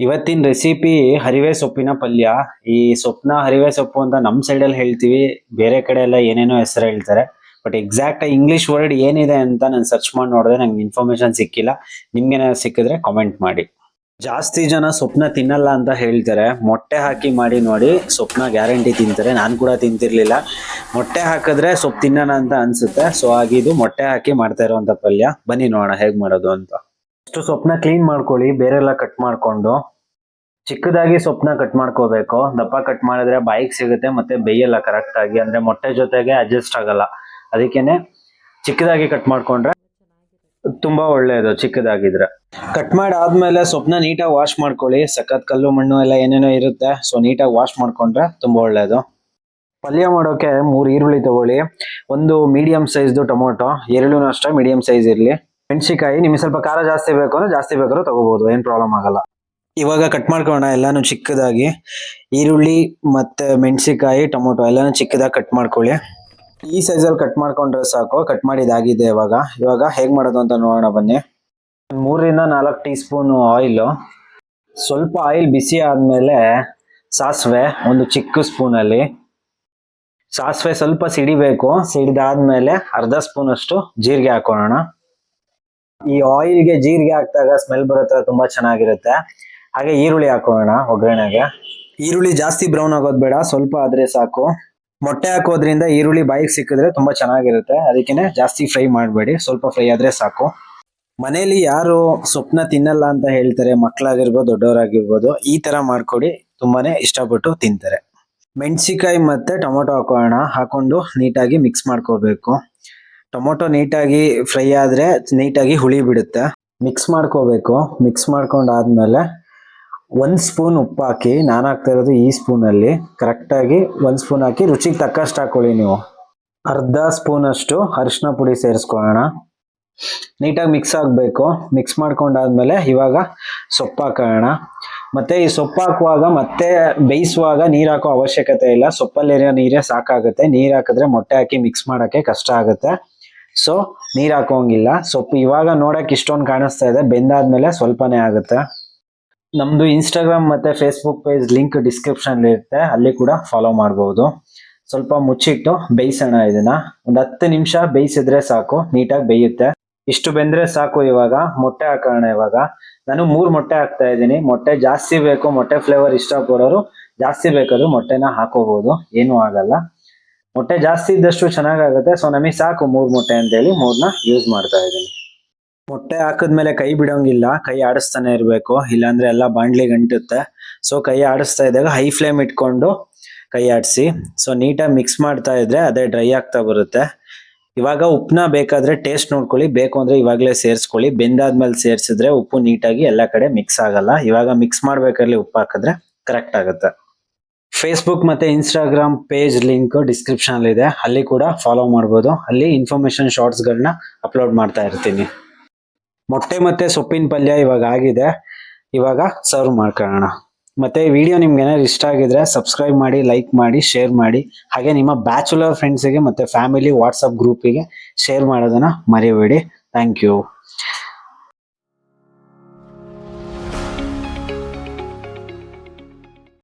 ಇವತ್ತಿನ ರೆಸಿಪಿ ಹರಿವೆ ಸೊಪ್ಪಿನ ಪಲ್ಯ. ಈ ಸೊಪ್ಪನ ಹರಿವೆ ಸೊಪ್ಪು ಅಂತ ನಮ್ಮ ಸೈಡಲ್ಲಿ ಹೇಳ್ತೀವಿ. ಬೇರೆ ಕಡೆ ಎಲ್ಲ ಏನೇನೋ ಹೆಸರು ಹೇಳ್ತಾರೆ. ಬಟ್ ಎಕ್ಸಾಕ್ಟ್ ಇಂಗ್ಲಿಷ್ ವರ್ಡ್ ಏನಿದೆ ಅಂತ ನಾನು ಸರ್ಚ್ ಮಾಡಿ ನೋಡಿದೆ ನಂಗೆ ಇನ್ಫಾರ್ಮೇಶನ್ ಸಿಕ್ಕಿಲ್ಲ. ನಿಮ್ಗೇನಾದ್ರು ಸಿಕ್ಕಿದ್ರೆ ಕಾಮೆಂಟ್ ಮಾಡಿ. ಜಾಸ್ತಿ ಜನ ಸೊಪ್ಪನ್ನ ತಿನ್ನಲ್ಲ ಅಂತ ಹೇಳ್ತಾರೆ. ಮೊಟ್ಟೆ ಹಾಕಿ ಮಾಡಿ ನೋಡಿ ಸೊಪ್ಪನ ಗ್ಯಾರಂಟಿ ತಿಂತಾರೆ. ನಾನು ಕೂಡ ತಿಂತಿರ್ಲಿಲ್ಲ. ಮೊಟ್ಟೆ ಹಾಕಿದ್ರೆ ಸೊಪ್ಪು ತಿನ್ನೋಣ ಅಂತ ಅನ್ಸುತ್ತೆ. ಸೊ ಆಗಿದು ಮೊಟ್ಟೆ ಹಾಕಿ ಮಾಡ್ತಾ ಇರುವಂತ ಪಲ್ಯ. ಬನ್ನಿ ನೋಡೋಣ ಹೇಗೆ ಮಾಡೋದು ಅಂತ. ಅಷ್ಟು ಸೊಪ್ಪನ್ನ ಕ್ಲೀನ್ ಮಾಡ್ಕೊಳ್ಳಿ ಬೇರೆ ಎಲ್ಲ ಕಟ್ ಮಾಡ್ಕೊಂಡು. ಚಿಕ್ಕದಾಗಿ ಸೊಪ್ಪನ್ನ ಕಟ್ ಮಾಡ್ಕೋಬೇಕು. ದಪ್ಪ ಕಟ್ ಮಾಡಿದ್ರೆ ಬಾಯಿಗೆ ಸಿಗುತ್ತೆ ಮತ್ತೆ ಬೇಯಲ್ಲ ಕರೆಕ್ಟ್ ಆಗಿ, ಅಂದ್ರೆ ಮೊಟ್ಟೆ ಜೊತೆಗೆ ಅಡ್ಜಸ್ಟ್ ಆಗಲ್ಲ. ಅದಕ್ಕೇನೆ ಚಿಕ್ಕದಾಗಿ ಕಟ್ ಮಾಡ್ಕೊಂಡ್ರೆ ತುಂಬಾ ಒಳ್ಳೆಯದು ಚಿಕ್ಕದಾಗಿದ್ರೆ. ಕಟ್ ಮಾಡಿ ಆದ್ಮೇಲೆ ಸೊಪ್ಪನ್ನ ನೀಟಾಗಿ ವಾಶ್ ಮಾಡ್ಕೊಳ್ಳಿ. ಸಖತ್ ಕಲ್ಲು ಮಣ್ಣು ಎಲ್ಲ ಏನೇನೋ ಇರುತ್ತೆ ಸೊ ನೀಟಾಗಿ ವಾಶ್ ಮಾಡ್ಕೊಂಡ್ರೆ ತುಂಬಾ ಒಳ್ಳೆಯದು. ಪಲ್ಯ ಮಾಡೋಕೆ ಮೂರು ಈರುಳ್ಳಿ ತಗೊಳ್ಳಿ. ಒಂದು ಮೀಡಿಯಂ ಸೈಜ್ದು ಟೊಮೊಟೊ ಈರುಳ್ಳಿನೂ ಅಷ್ಟೇ ಮೀಡಿಯಂ ಸೈಜ್ ಇರಲಿ. ಮೆಣಸಿಕಾಯಿ ನಿಮಗೆ ಸ್ವಲ್ಪ ಖಾರ ಜಾಸ್ತಿ ಬೇಕು ಅಂದ್ರೆ ಜಾಸ್ತಿ ಬೇಕಾದ್ರೂ ತಗೋಬಹುದು ಏನು ಪ್ರಾಬ್ಲಮ್ ಆಗಲ್ಲ. ಇವಾಗ ಕಟ್ ಮಾಡ್ಕೊಳ್ಳೋಣ, ಎಲ್ಲಾನು ಚಿಕ್ಕದಾಗಿ. ಈರುಳ್ಳಿ ಮತ್ತೆ ಮೆಣಸಿಕಾಯಿ ಟೊಮೊಟೊ ಎಲ್ಲಾನು ಚಿಕ್ಕದಾಗಿ ಕಟ್ ಮಾಡ್ಕೊಳ್ಳಿ. ಈ ಸೈಜಲ್ಲಿ ಕಟ್ ಮಾಡ್ಕೊಂಡ್ರೆ ಸಾಕು ಕಟ್ ಮಾಡಿದಾಗಿದೆ ಇವಾಗ. ಇವಾಗ ಹೇಗೆ ಮಾಡೋದು ಅಂತ ನೋಡೋಣ, ಬನ್ನಿ. ಮೂರರಿಂದ ನಾಲ್ಕು ಟೀ ಸ್ಪೂನು ಆಯಿಲು ಸ್ವಲ್ಪ ಆಯಿಲ್ ಬಿಸಿ ಆದಮೇಲೆ ಸಾಸಿವೆ, ಒಂದು ಚಿಕ್ಕ ಸ್ಪೂನಲ್ಲಿ ಸಾಸಿವೆ ಸ್ವಲ್ಪ ಸಿಡಿಬೇಕು, ಸಿಡಿದಾದ್ಮೇಲೆ ಅರ್ಧ ಸ್ಪೂನಷ್ಟು ಜೀರಿಗೆ ಹಾಕೋಣ. ಈ ಆಯಿಲ್ಗೆ ಜೀರಿಗೆ ಹಾಕಿದಾಗ ಸ್ಮೆಲ್ ಬರುತ್ತೆ ತುಂಬಾ ಚೆನ್ನಾಗಿರುತ್ತೆ. ಹಾಗೆ ಈರುಳ್ಳಿ ಹಾಕೋಣ ಒಗ್ಗರಣೆಗೆ. ಈರುಳ್ಳಿ ಜಾಸ್ತಿ ಬ್ರೌನ್ ಆಗೋದು ಬೇಡ, ಸ್ವಲ್ಪ ಆದ್ರೆ ಸಾಕು. ಮೊಟ್ಟೆ ಹಾಕೋದ್ರಿಂದ ಈರುಳ್ಳಿ ಬಾಯಿಗೆ ಸಿಕ್ಕಿದ್ರೆ ತುಂಬಾ ಚೆನ್ನಾಗಿರುತ್ತೆ. ಅದಕ್ಕೇನೆ ಜಾಸ್ತಿ ಫ್ರೈ ಮಾಡಬೇಡಿ, ಸ್ವಲ್ಪ ಫ್ರೈ ಆದ್ರೆ ಸಾಕು. ಮನೇಲಿ ಯಾರು ಸೊಪ್ಪನ್ನ ತಿನ್ನಲ್ಲ ಅಂತ ಹೇಳ್ತಾರೆ ಮಕ್ಕಳಾಗಿರ್ಬೋದು ದೊಡ್ಡವರಾಗಿರ್ಬೋದು, ಈ ತರ ಮಾಡ್ಕೊಡಿ, ತುಂಬಾನೇ ಇಷ್ಟಪಟ್ಟು ತಿಂತಾರೆ. ಮೆಣಸಿಕಾಯಿ ಮತ್ತೆ ಟೊಮೊಟೊ ಹಾಕೋಣ, ಹಾಕೊಂಡು ನೀಟಾಗಿ ಮಿಕ್ಸ್ ಮಾಡ್ಕೋಬೇಕು. ಟೊಮೊಟೊ ನೀಟಾಗಿ ಫ್ರೈ ಆದರೆ ನೀಟಾಗಿ ಹುಳಿ ಬಿಡುತ್ತೆ ಮಿಕ್ಸ್ ಮಾಡ್ಕೋಬೇಕು. ಮಿಕ್ಸ್ ಮಾಡ್ಕೊಂಡಾದ್ಮೇಲೆ ಒಂದು ಸ್ಪೂನ್ ಉಪ್ಪು ಹಾಕಿ ನಾನು ಹಾಕ್ತಾ ಇರೋದು ಈ ಸ್ಪೂನಲ್ಲಿ. ಕರೆಕ್ಟಾಗಿ ಒಂದು ಸ್ಪೂನ್ ಹಾಕಿ ರುಚಿಗೆ ತಕ್ಕಷ್ಟು ಹಾಕೊಳ್ಳಿ ನೀವು. ಅರ್ಧ ಸ್ಪೂನಷ್ಟು ಅರಿಶಿನ ಪುಡಿ ಸೇರಿಸ್ಕೊಳ್ಳೋಣ. ನೀಟಾಗಿ ಮಿಕ್ಸ್ ಆಗಬೇಕು. ಮಿಕ್ಸ್ ಮಾಡ್ಕೊಂಡಾದ್ಮೇಲೆ ಇವಾಗ ಸೊಪ್ಪು ಹಾಕೋಣ. ಮತ್ತು ಈ ಸೊಪ್ಪು ಹಾಕುವಾಗ ಮತ್ತೆ ಬೇಯಿಸುವಾಗ ನೀರು ಹಾಕೋ ಅವಶ್ಯಕತೆ ಇಲ್ಲ. ಸೊಪ್ಪಲ್ಲಿರೋ ನೀರೇ ಸಾಕಾಗುತ್ತೆ. ನೀರು ಹಾಕಿದ್ರೆ ಮೊಟ್ಟೆ ಹಾಕಿ ಮಿಕ್ಸ್ ಮಾಡೋಕ್ಕೆ ಕಷ್ಟ ಆಗುತ್ತೆ. ಸೊ ನೀರ್ ಹಾಕೋಂಗಿಲ್ಲ. ಸೊಪ್ಪು ಇವಾಗ ನೋಡಕ್ಕೆ ಇಷ್ಟೊಂದು ಕಾಣಿಸ್ತಾ ಇದೆ. ಬೆಂದಾದ್ಮೇಲೆ ಸ್ವಲ್ಪನೇ ಆಗುತ್ತೆ. ನಮ್ದು ಇನ್ಸ್ಟಾಗ್ರಾಮ್ ಮತ್ತೆ ಫೇಸ್ಬುಕ್ ಪೇಜ್ ಲಿಂಕ್ ಡಿಸ್ಕ್ರಿಪ್ಷನ್ ಇರುತ್ತೆ. ಅಲ್ಲಿ ಕೂಡ ಫಾಲೋ ಮಾಡಬಹುದು ಸ್ವಲ್ಪ ಮುಚ್ಚಿಟ್ಟು ಬೇಯಿಸೋಣ ಇದನ್ನ. ಒಂದು ಹತ್ತು ನಿಮಿಷ ಬೇಯಿಸಿದ್ರೆ ಸಾಕು. ನೀಟಾಗಿ ಬೇಯುತ್ತೆ. ಇಷ್ಟು ಬೆಂದ್ರೆ ಸಾಕು ಇವಾಗ. ಮೊಟ್ಟೆ ಹಾಕೋಣ ಇವಾಗ. ನಾನು ಮೂರು ಮೊಟ್ಟೆ ಹಾಕ್ತಾ ಇದ್ದೀನಿ. ಮೊಟ್ಟೆ ಜಾಸ್ತಿ ಬೇಕು. ಮೊಟ್ಟೆ ಫ್ಲೇವರ್ ಇಷ್ಟಪಡೋರು ಜಾಸ್ತಿ ಬೇಕಾದ್ರೂ ಮೊಟ್ಟೆನ ಹಾಕೋಬಹುದು ಏನೂ ಆಗಲ್ಲ. ಮೊಟ್ಟೆ ಜಾಸ್ತಿ ಇದ್ದಷ್ಟು ಚೆನ್ನಾಗಾಗುತ್ತೆ. ಸೊ ನಮಗೆ ಸಾಕು ಮೂರು ಮೊಟ್ಟೆ ಅಂತೇಳಿ ಮೂರನ್ನ ಯೂಸ್ ಮಾಡ್ತಾ ಇದ್ದೀನಿ. ಮೊಟ್ಟೆ ಹಾಕಿದ್ಮೇಲೆ ಕೈ ಬಿಡೋಂಗಿಲ್ಲ. ಕೈ ಆಡಿಸ್ತಾನೆ ಇರಬೇಕು. ಇಲ್ಲಾಂದ್ರೆ ಎಲ್ಲ ಬಾಂಡ್ಲಿ ಗಂಟುತ್ತೆ. ಸೊ ಕೈ ಆಡಿಸ್ತಾ ಇದ್ದಾಗ ಹೈ ಫ್ಲೇಮ್ ಇಟ್ಕೊಂಡು ಕೈ ಆಡಿಸಿ. ಸೊ ನೀಟಾಗಿ ಮಿಕ್ಸ್ ಮಾಡ್ತಾ ಇದ್ರೆ ಅದೇ ಡ್ರೈ ಆಗ್ತಾ ಬರುತ್ತೆ. ಇವಾಗ ಉಪ್ಪನ್ನ ಬೇಕಾದ್ರೆ ಟೇಸ್ಟ್ ನೋಡ್ಕೊಳ್ಳಿ. ಬೇಕು ಅಂದ್ರೆ ಇವಾಗಲೇ ಸೇರಿಸ್ಕೊಳ್ಳಿ. ಬೆಂದಾದ್ಮೇಲೆ ಸೇರಿಸಿದ್ರೆ ಉಪ್ಪು ನೀಟಾಗಿ ಎಲ್ಲ ಕಡೆ ಮಿಕ್ಸ್ ಆಗಲ್ಲ. ಇವಾಗ ಮಿಕ್ಸ್ ಮಾಡ್ಬೇಕಾದ್ರೆ ಉಪ್ಪು ಹಾಕಿದ್ರೆ ಕರೆಕ್ಟ್ ಆಗುತ್ತೆ. ಫೇಸ್ಬುಕ್ ಮತ್ತೆ ಇನ್ಸ್ಟಾಗ್ರಾಮ್ ಪೇಜ್ ಲಿಂಕ್ ಡಿಸ್ಕ್ರಿಪ್ಷನ್ ಅಲ್ಲಿ ಇದೆ. ಅಲ್ಲಿ ಕೂಡ ಫಾಲೋ ಮಾಡ್ಬೋದು. ಅಲ್ಲಿ ಇನ್ಫಾರ್ಮೇಶನ್ ಶಾರ್ಟ್ಸ್ಗಳನ್ನ ಅಪ್ಲೋಡ್ ಮಾಡ್ತಾ ಇರ್ತೀನಿ. ಮೊಟ್ಟೆ ಮತ್ತೆ ಸೊಪ್ಪಿನ ಪಲ್ಯ ಇವಾಗ ಆಗಿದೆ. ಇವಾಗ ಸರ್ವ್ ಮಾಡ್ಕೊಳ್ಳೋಣ. ಮತ್ತೆ ವಿಡಿಯೋ ನಿಮ್ಗೆ ಏನಾದ್ರು ಇಷ್ಟ ಆಗಿದ್ರೆ ಸಬ್ಸ್ಕ್ರೈಬ್ ಮಾಡಿ ಲೈಕ್ ಮಾಡಿ ಶೇರ್ ಮಾಡಿ. ಹಾಗೆ ನಿಮ್ಮ ಬ್ಯಾಚುಲರ್ ಫ್ರೆಂಡ್ಸಿಗೆ ಮತ್ತೆ ಫ್ಯಾಮಿಲಿ ವಾಟ್ಸಪ್ ಗ್ರೂಪಿಗೆ ಶೇರ್ ಮಾಡೋದನ್ನ ಮರಿಬೇಡಿ. Thank you